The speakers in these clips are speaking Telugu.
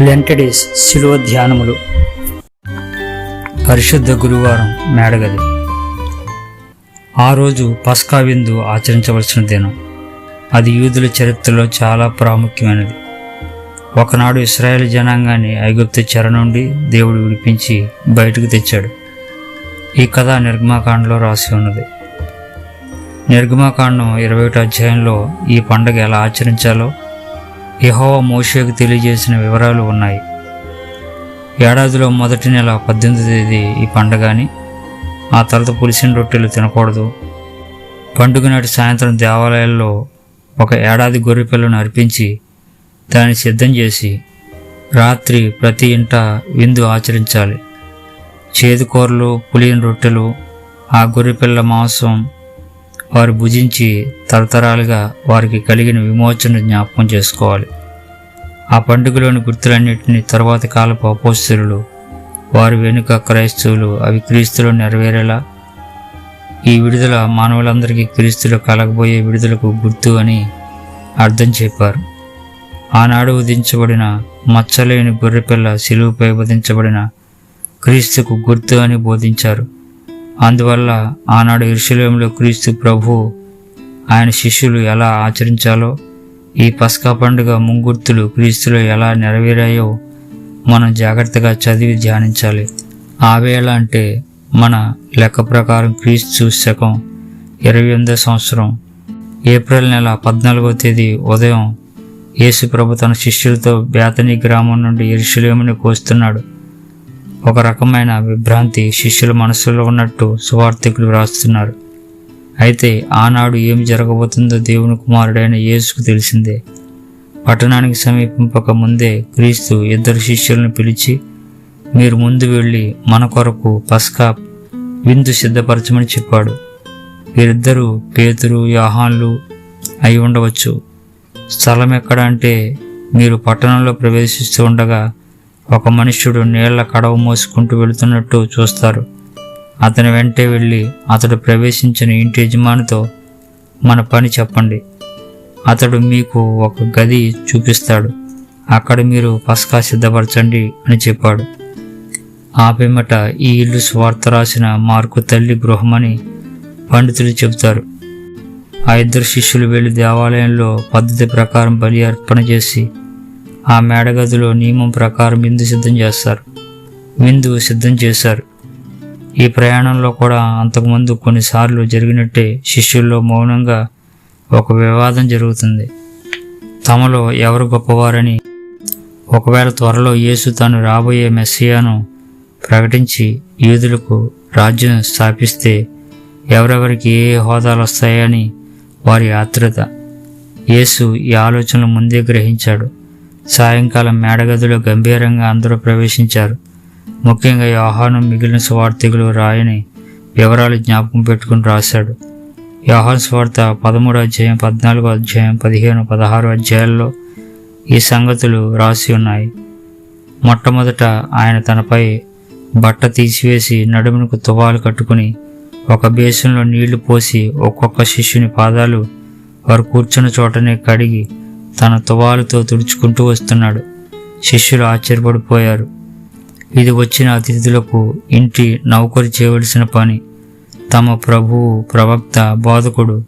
లెంటడేస్ శిలువ ధ్యానములు పరిశుద్ధ గురువారం మేడగది. ఆ రోజు పస్కా విందు ఆచరించవలసిన దినం అది యూదుల చరిత్రలో చాలా ప్రాముఖ్యమైనది. ఒకనాడు ఇస్రాయేల్ జనాంగాన్ని ఐగుప్తు చెర నుండి దేవుడు విడిపించి బయటకు తెచ్చాడు. ఈ కథ నిర్గమాకాండలో రాసి ఉన్నది. నిర్గమాకాండం ఇరవై ఒకటి అధ్యాయంలో ఈ పండగ ఎలా ఆచరించాలో యెహోవా మోషేకు తెలియజేసిన వివరాలు ఉన్నాయి. ఏడాదిలో మొదటి నెల పద్దెనిమిది తేదీ ఈ పండుగ అని ఆ తర్వాత పులిసిన రొట్టెలు తినకూడదు. పండుగ నాటి సాయంత్రం దేవాలయాల్లో ఒక ఏడాది గొర్రెపిల్లను అర్పించి దాన్ని సిద్ధం చేసి రాత్రి ప్రతి ఇంట విందు ఆచరించాలి. చేదుకూరలు పులియని రొట్టెలు ఆ గొర్రెపిల్ల మాంసం వారు భుజించి తరతరాలుగా వారికి కలిగిన విమోచన జ్ఞాపకం చేసుకోవాలి. ఆ పండుగలోని గుర్తులన్నింటినీ తరువాత కాలపు అపోస్తులు వారి వెనుక క్రైస్తవులు అవి క్రీస్తులో నెరవేరేలా ఈ విడుదల మానవులందరికీ క్రీస్తులో కలగబోయే విడుదలకు గుర్తు అని అర్థం చెప్పారు. ఆనాడు ఉదించబడిన మచ్చలేని గొర్రెపిల్ల శిలువుపై వధించబడిన క్రీస్తుకు గుర్తు అని బోధించారు. అందువల్ల ఆనాడు ఇరుషులేంలో క్రీస్తు ప్రభు ఆయన శిష్యులు ఎలా ఆచరించాలో ఈ పస్కా పండుగ ముంగుర్తులు క్రీస్తులో ఎలా నెరవేరాయో మనం జాగ్రత్తగా చదివి ధ్యానించాలి. ఆవేళ అంటే మన లెక్క ప్రకారం క్రీస్తు శకం ఇరవై ఎనిమిదో సంవత్సరం. ఏప్రిల్ నెల పద్నాలుగో తేదీ ఉదయం యేసు ప్రభు తన శిష్యులతో బేతని గ్రామం నుండి ఎరుషులేముని కోస్తున్నాడు. ఒక రకమైన విభ్రాంతి శిష్యుల మనసులో ఉన్నట్టు సువార్థికులు వ్రాస్తున్నారు. అయితే ఆనాడు ఏమి జరగబోతుందో దేవుని కుమారుడైన యేసుకు తెలిసిందే. పట్టణానికి సమీపింపక ముందే క్రీస్తు ఇద్దరు శిష్యులను పిలిచి మీరు ముందు వెళ్ళి మన కొరకు పస్కా విందు సిద్ధపరచమని చెప్పాడు. వీరిద్దరూ పేతురు యాహాన్లు అయి ఉండవచ్చు. స్థలం ఎక్కడ అంటే మీరు పట్టణంలో ప్రవేశిస్తూ ఉండగా ఒక మనుష్యుడు నీళ్ళ కడవ మోసుకుంటూ వెళుతున్నట్టు చూస్తారు. అతని వెంటే వెళ్ళి అతడు ప్రవేశించిన ఇంటి యజమానితో మన పని చెప్పండి. అతడు మీకు ఒక గది చూపిస్తాడు. అక్కడ మీరు పస్కా సిద్ధపరచండి అని చెప్పాడు. ఆ పిమ్మట ఈ ఇల్లు స్వార్థ రాసిన మార్కు తల్లి గృహమని పండితులు చెబుతారు. ఆ ఇద్దరు శిష్యులు వెళ్ళి దేవాలయంలో పద్ధతి ప్రకారం బలి అర్పణ చేసి ఆ మేడగదిలో నియమం ప్రకారం విందు సిద్ధం చేస్తారు. విందు సిద్ధం చేశారు. ఈ ప్రయాణంలో కూడా అంతకుముందు కొన్నిసార్లు జరిగినట్టే శిష్యుల్లో మౌనంగా ఒక వివాదం జరుగుతుంది. తమలో ఎవరు గొప్పవారని ఒకవేళ త్వరలో యేసు తాను రాబోయే మెస్సియాను ప్రకటించి యూదులకు రాజ్యం స్థాపిస్తే ఎవరెవరికి ఏ హోదాలు వస్తాయని వారి ఆత్రుత. యేసు ఈ ఆలోచనలు ముందే గ్రహించాడు. సాయంకాలం మేడగదిలో గంభీరంగా అందరూ ప్రవేశించారు. ముఖ్యంగా యోహాను మిగిలిన స్వార్థికులు రాయని వివరాలు జ్ఞాపకం పెట్టుకుని రాశాడు. యోహాన్ స్వార్థ పదమూడు అధ్యాయం పద్నాలుగో అధ్యాయం పదిహేను పదహారు అధ్యాయాల్లో ఈ సంగతులు రాసి ఉన్నాయి. మొట్టమొదట ఆయన తనపై బట్ట తీసివేసి నడుమునకు తువాలు కట్టుకుని ఒక బేసిన్లో నీళ్ళు పోసి ఒక్కొక్క శిష్యుని పాదాలు వారు కూర్చున్న చోటనే కడిగి తన తువాలుతో తుడుచుకుంటూ వస్తున్నాడు. శిష్యులు ఆశ్చర్యపడిపోయారు. ఇది వచ్చిన అతిథులకు ఇంటి నౌకరు చేయవలసిన పని. తమ ప్రభువు ప్రవక్త బోధకుడు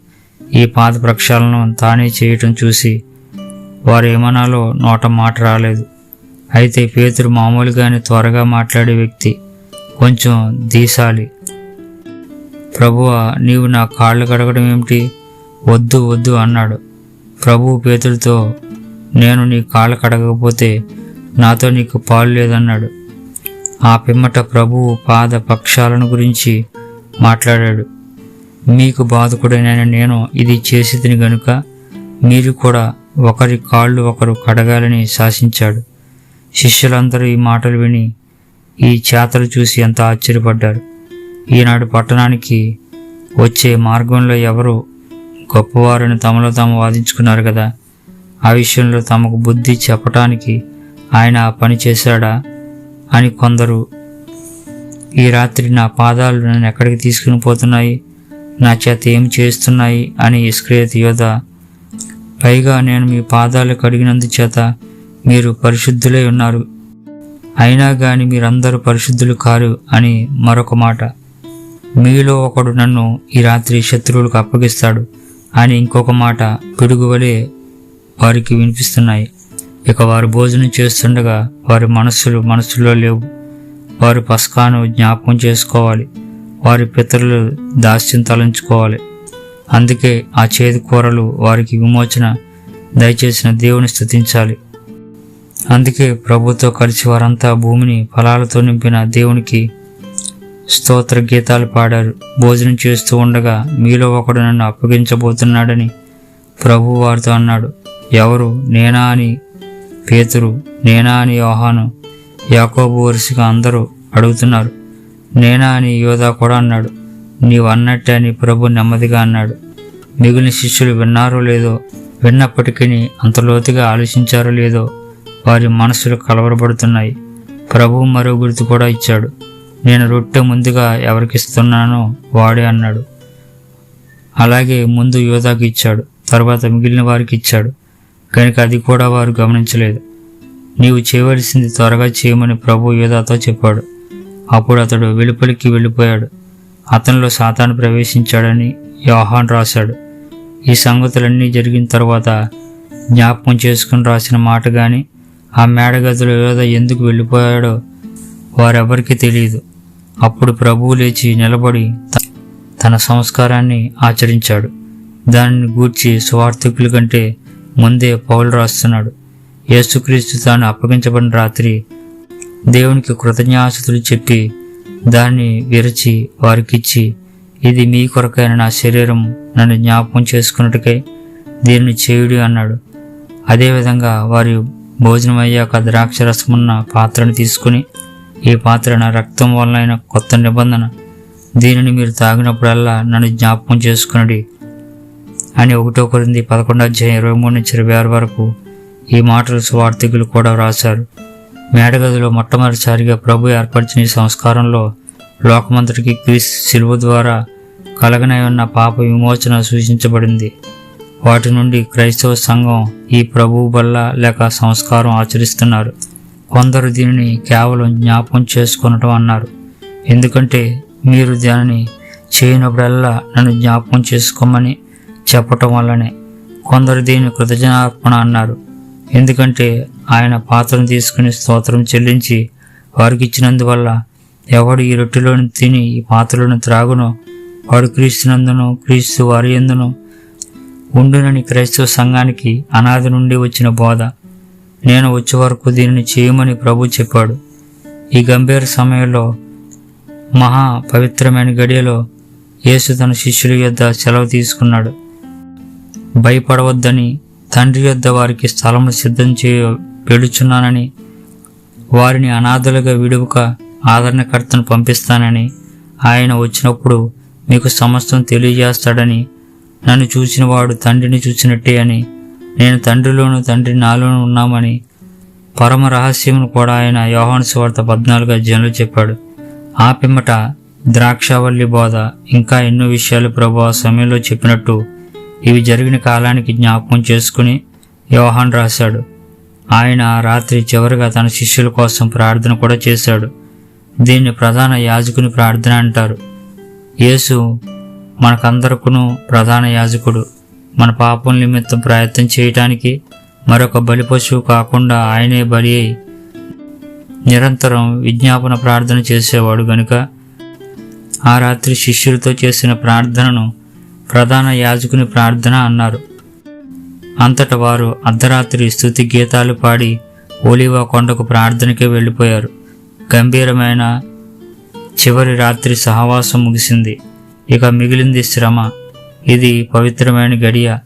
ఈ పాద ప్రక్షాళనం తానే చేయటం చూసి వారు ఏమనాలో నోట మాట రాలేదు. అయితే పేతురు మామూలుగానే త్వరగా మాట్లాడే వ్యక్తి కొంచెం దీసాలి ప్రభువా నీవు నా కాళ్ళు కడగడం ఏమిటి? వద్దు వద్దు అన్నాడు. ప్రభువు పేతుడితో నేను నీ కాళ్ళు కడగకపోతే నాతో నీకు పాలు లేదన్నాడు. ఆ పిమ్మట ప్రభువు పాద పక్షాలను గురించి మాట్లాడాడు. మీకు బాధకుడైన నేను ఇది చేసి తిని గనుక మీరు కూడా ఒకరి కాళ్ళు ఒకరు కడగాలని శాసించాడు. శిష్యులందరూ ఈ మాటలు విని ఈ చేతలు చూసి ఎంత ఆశ్చర్యపడ్డారు. ఈనాడు పట్టణానికి వచ్చే మార్గంలో ఎవరు గొప్పవారిని తమలో తాము వాదించుకున్నారు కదా. ఆ విషయంలో తమకు బుద్ధి చెప్పటానికి ఆయన ఆ పని చేశాడా? అని కొందరు ఈ రాత్రి నా పాదాలు నన్ను ఎక్కడికి తీసుకుని పోతున్నాయి? నా చేత ఏం చేస్తున్నాయి? అని ఇస్క్రియత్ యోధ పైగా నేను మీ పాదాలు కడిగినందుచేత మీరు పరిశుద్ధులై ఉన్నారు. అయినా కానీ మీరందరూ పరిశుద్ధులు కారు అని మరొక మాట. మీలో ఒకడు నన్ను ఈ రాత్రి శత్రువులకు అప్పగిస్తాడు. అని ఇంకొక మాట పిడుగువలే వారికి వినిపిస్తున్నాయి. ఇక వారు భోజనం చేస్తుండగా వారి మనస్సులు మనసులో లేవు. వారి పస్కాను జ్ఞాపకం చేసుకోవాలి. వారి పితరులు దాస్యం తలంచుకోవాలి. అందుకే ఆ చేదు కూరలు వారికి విమోచన దయచేసిన దేవుని స్థుతించాలి అందుకే ప్రభుతో కలిసి వారంతా భూమిని ఫలాలతో నింపిన దేవునికి స్తోత్ర గీతాలు పాడారు. భోజనం చేస్తూ ఉండగా మీలో ఒకడు నన్ను అప్పగించబోతున్నాడని ప్రభు వారితో అన్నాడు. ఎవరు? నేనా అని పేతురు. నేనా అని యోహాను. యాకోబు వరుసగా అందరూ అడుగుతున్నారు. నేనా అని యోధా కూడా అన్నాడు. నీవు అన్నట్టే అని ప్రభు నెమ్మదిగా అన్నాడు. మిగిలిన శిష్యులు విన్నారో లేదో విన్నప్పటికీ అంత లోతుగా ఆలోచించారో లేదో వారి మనసులు కలవరపడుతున్నాయి. ప్రభు మరో గుర్తు కూడా ఇచ్చాడు. నేను రొట్టె ముందుగా ఎవరికిస్తున్నానో వాడే అన్నాడు. అలాగే ముందు యోధాకి ఇచ్చాడు తర్వాత మిగిలిన వారికి ఇచ్చాడు కనుక అది కూడా వారు గమనించలేదు. నీవు చేయవలసింది త్వరగా చేయమని ప్రభు యోధాతో చెప్పాడు. అప్పుడు అతడు వెలుపలికి వెళ్ళిపోయాడు. అతనిలో సాతాను ప్రవేశించాడని యోహాన్ రాశాడు. ఈ సంగతులన్నీ జరిగిన తర్వాత జ్ఞాపకం చేసుకుని రాసిన మాట కానీ ఆ మేడగదిలో యోధ ఎందుకు వెళ్ళిపోయాడో వారెవరికీ తెలియదు అప్పుడు ప్రభువు లేచి నిలబడి తన సంస్కారాన్ని ఆచరించాడు. దానిని గూర్చి స్వార్థికుల కంటే ముందే పౌలు రాస్తున్నాడు. యేసుక్రీస్తు తాను అప్పగించబడిన రాత్రి దేవునికి కృతజ్ఞాసులు చెప్పి దాన్ని విరచి వారికిచ్చి ఇది మీ కొరకైన నా శరీరం నన్ను జ్ఞాపకం చేసుకున్నట్టుకై దీన్ని చేయుడి అన్నాడు. అదేవిధంగా వారి భోజనం అయ్యాక ద్రాక్షరసమున్న పాత్రను తీసుకుని ఈ పాత్ర నా రక్తం వలన కొత్త నిబంధన? దీనిని మీరు తాగినప్పుడల్లా నన్ను జ్ఞాపకం చేసుకునడి. అని ఒకటో కొరింది పదకొండు అధ్యాయం ఇరవై మూడు నుంచి ఇరవై ఆరు వరకు ఈ మాటలు స్వార్థికులు కూడా వ్రాశారు మేడగదిలో మొట్టమొదటిసారిగా ప్రభు ఏర్పరిచిన ఈ సంస్కారంలో లోకమంతటికి క్రీస్తు శిలువ ద్వారా కలగనై ఉన్న పాప విమోచన సూచించబడింది. వాటి నుండి క్రైస్తవ సంఘం ఈ ప్రభువు బల్ల లేక సంస్కారం ఆచరిస్తున్నారు. కొందరు దీనిని కేవలం జ్ఞాపకం చేసుకునటం అన్నారు. ఎందుకంటే మీరు దానిని చేయనప్పుడల్లా నన్ను జ్ఞాపకం చేసుకోమని చెప్పటం వల్లనే కొందరు దీన్ని కృతజ్ఞార్పణ అన్నారు. ఎందుకంటే ఆయన పాత్రను తీసుకుని స్తోత్రం చెల్లించి వారికి ఇచ్చినందువల్ల ఎవడు ఈ రొట్టెలోని తిని ఈ పాత్రలోని త్రాగునో వాడు క్రీస్తునందును క్రీస్తు వారి ఎందును ఉండునని క్రైస్తవ సంఘానికి అనాది నుండి వచ్చిన బోధ. నేను వచ్చే వరకు దీనిని చేయమని ప్రభు చెప్పాడు. ఈ గంభీర సమయంలో మహా పవిత్రమైన గడియలో యేసు తన శిష్యుల యొద్ద సెలవు తీసుకున్నాడు. భయపడవద్దని తండ్రి యొద్ద వారికి స్థలము సిద్ధం చేయ పెడుచున్నానని వారిని అనాథలుగా విడువక ఆదరణకర్తను పంపిస్తానని ఆయన వచ్చినప్పుడు మీకు సమస్తం తెలియజేస్తాడని నన్ను చూసిన వాడు తండ్రిని చూసినట్టే అని నేను తండ్రిలోను తండ్రి నాలోను ఉన్నామని పరమ రహస్యమును కూడా ఆయన యోహాను సువార్త పద్నాలుగు అధ్యాయంలో చెప్పాడు. ఆ పిమ్మట ద్రాక్షావల్లి బోధ ఇంకా ఎన్నో విషయాలు ప్రభు ఆ సమయంలో చెప్పినట్టు ఇవి జరిగిన కాలానికి జ్ఞాపకం చేసుకుని యోహాన్ రాశాడు. ఆయన ఆ రాత్రి చివరిగా తన శిష్యుల కోసం ప్రార్థన కూడా చేశాడు. దీన్ని ప్రధాన యాజకుని ప్రార్థన అంటారు. యేసు మనకందరకును ప్రధాన యాజకుడు. మన పాపం నిమిత్తం ప్రయత్నం చేయటానికి మరొక బలి పశువు కాకుండా ఆయనే బలి అయి నిరంతరం విజ్ఞాపన ప్రార్థన చేసేవాడు గనుక ఆ రాత్రి శిష్యులతో చేసిన ప్రార్థనను ప్రధాన యాజకుని ప్రార్థన అన్నారు. అంతట వారు అర్ధరాత్రి స్థుతి గీతాలు పాడి ఓలివా కొండకు ప్రార్థనకే వెళ్ళిపోయారు. గంభీరమైన చివరి రాత్రి సహవాసం ముగిసింది. ఇక మిగిలింది శ్రమ. ఇది పవిత్రమైన గడియ.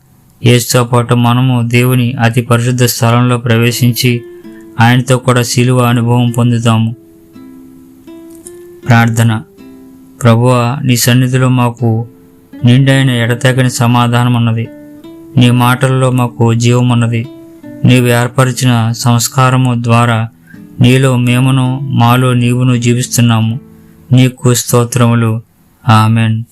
యేసుతో పాటు మనము దేవుని అతి పరిశుద్ధ స్థలంలో ప్రవేశించి ఆయనతో కూడా శిలువ అనుభవం పొందుతాము. ప్రార్థన. ప్రభువ నీ సన్నిధిలో మాకు నిండైన ఎడతెగని సమాధానం ఉన్నది నీ మాటల్లో మాకు జీవం ఉన్నది నీవు ఏర్పరిచిన సంస్కారము ద్వారా నీలో మేమును మాలో నీవును జీవిస్తున్నాము. నీకు స్తోత్రములు. ఆమెన్.